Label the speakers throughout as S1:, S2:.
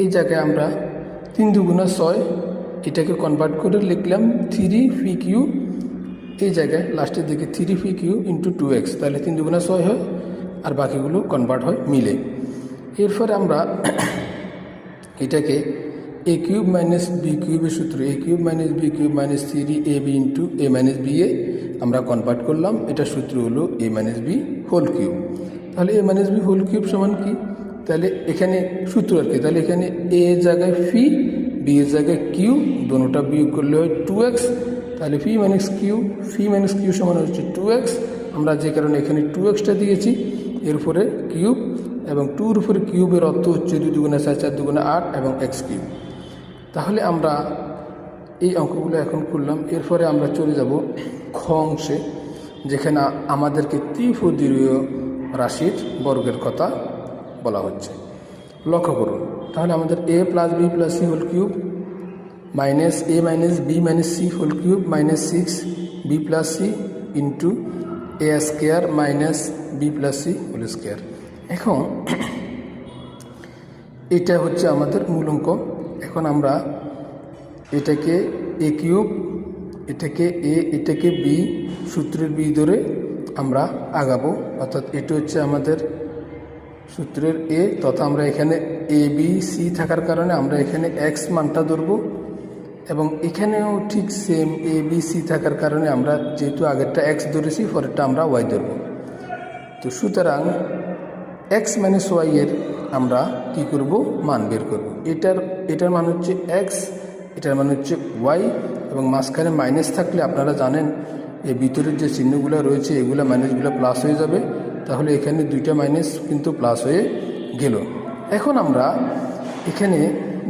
S1: এই জায়গায় আমরা তিন দুগুণা ছয় এটাকে কনভার্ট করে লিখলাম থ্রি ফি কিউ এই জায়গায় লাস্টের দিকে three phi q into two x তাহলে তিন দুগুণা ছয় হয় আর বাকিগুলো কনভার্ট হয় মিলে। এরপরে আমরা এটাকে এ কিউব মাইনাস বি কিউবের সূত্র A cube minus B cube minus three A B into A minus B এ আমরা কনভার্ট করলাম। এটা সূত্র হলো A minus B whole cube তাহলে A minus B whole cube সমান কি? তাহলে এখানে সূত্র আর কি? তাহলে এখানে এ জায়গায় ফি বি এর জায়গায় কিউ দোনোটা বিয়োগ করলে হয় টু এক্স তাহলে phi minus q phi minus q সমান হচ্ছে টু এক্স আমরা যে কারণে এখানে টু এক্সটা দিয়েছি, এর উপরে কিউব এবং টুর উপরে কিউবের অর্থ হচ্ছে দুই দুগুণে চার চার দুগুণা আট এবং এক্স কিউব। তাহলে আমরা এই অঙ্কগুলো এখন করলাম। এরপরে আমরা চলে যাব খ অংশে, যেখানে আমাদেরকে ত্রিপদীয় রাশির বর্গের কথা বলা হচ্ছে। লক্ষ্য করুন, তাহলে আমাদের A plus B plus C whole cube minus A minus B minus C whole cube minus six B plus C into A square minus B plus C whole square এখন এটা হচ্ছে আমাদের মূল অঙ্ক। এখন আমরা এটাকে এ কিউব এটাকে এ এটাকে বি সূত্রের বি ধরে আমরা আগাবো। অর্থাৎ এটা হচ্ছে আমাদের সূত্রের এ তথা আমরা এখানে এ বি সি থাকার কারণে আমরা এখানে এক্স মানটা ধরবো। এবং এখানেও ঠিক সেম এ বি সি থাকার কারণে আমরা যেহেতু আগেরটা এক্স ধরেছি, পরেরটা আমরা ওয়াই ধরবো। তো সুতরাং এক্স মাইনাস ওয়াই এর আমরা কি করব? মান বের করব। এটার এটার মান হচ্ছে এক্স এটার মান হচ্ছে ওয়াই এবং মাঝখানে মাইনাস থাকলে আপনারা জানেন এই ভিতরের যে চিহ্নগুলো রয়েছে, এগুলো মাইনাসগুলো প্লাস হয়ে যাবে। তাহলে এখানে দুইটা মাইনাস কিন্তু প্লাস হয়ে গেল। এখন আমরা এখানে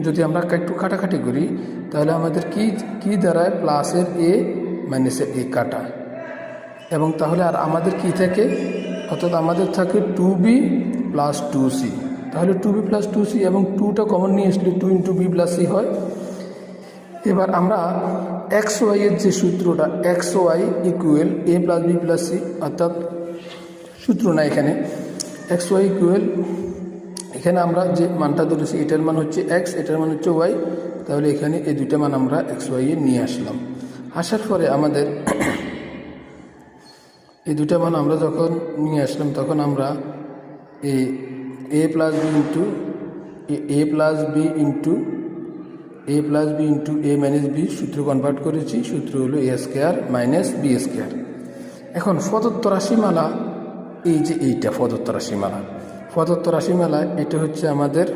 S1: যদি আমরা একটু কাটাকাটি করি, তাহলে আমাদের কি কি দাঁড়ায় প্লাসের এ মাইনাসের এ কাটা? এবং তাহলে আর আমাদের কি থাকে? অর্থাৎ আমাদের থাকে two B plus two C তাহলে two B plus two C এবং টুটা কমন নিয়ে আসলে two into B plus C হয়। এবার আমরা এক্স ওয়াইয়ের যে সূত্রটা x y equal A plus B plus C অর্থাৎ সূত্র না এখানে। এক্স ওয়াই ইকুয়েল এখানে আমরা যে মানটা ধরেছি, এটার মান হচ্ছে এক্স এটার মান হচ্ছে ওয়াই তাহলে এখানে এই দুইটা মান আমরা এক্স ওয়াইয়ে নিয়ে আসলাম। আসার পরে আমাদের এই দুটা মান আমরা যখন নিয়ে আসলাম, তখন আমরা A A plus B into A plus B into A plus B into A minus B সূত্র কনভার্ট করেছি। সূত্র হলো A square minus B square এখন প্রদত্ত রাশিমালা এই যে এইটা প্রদত্ত রাশিমালা প্রদত্ত রাশিমালা এটা হচ্ছে আমাদের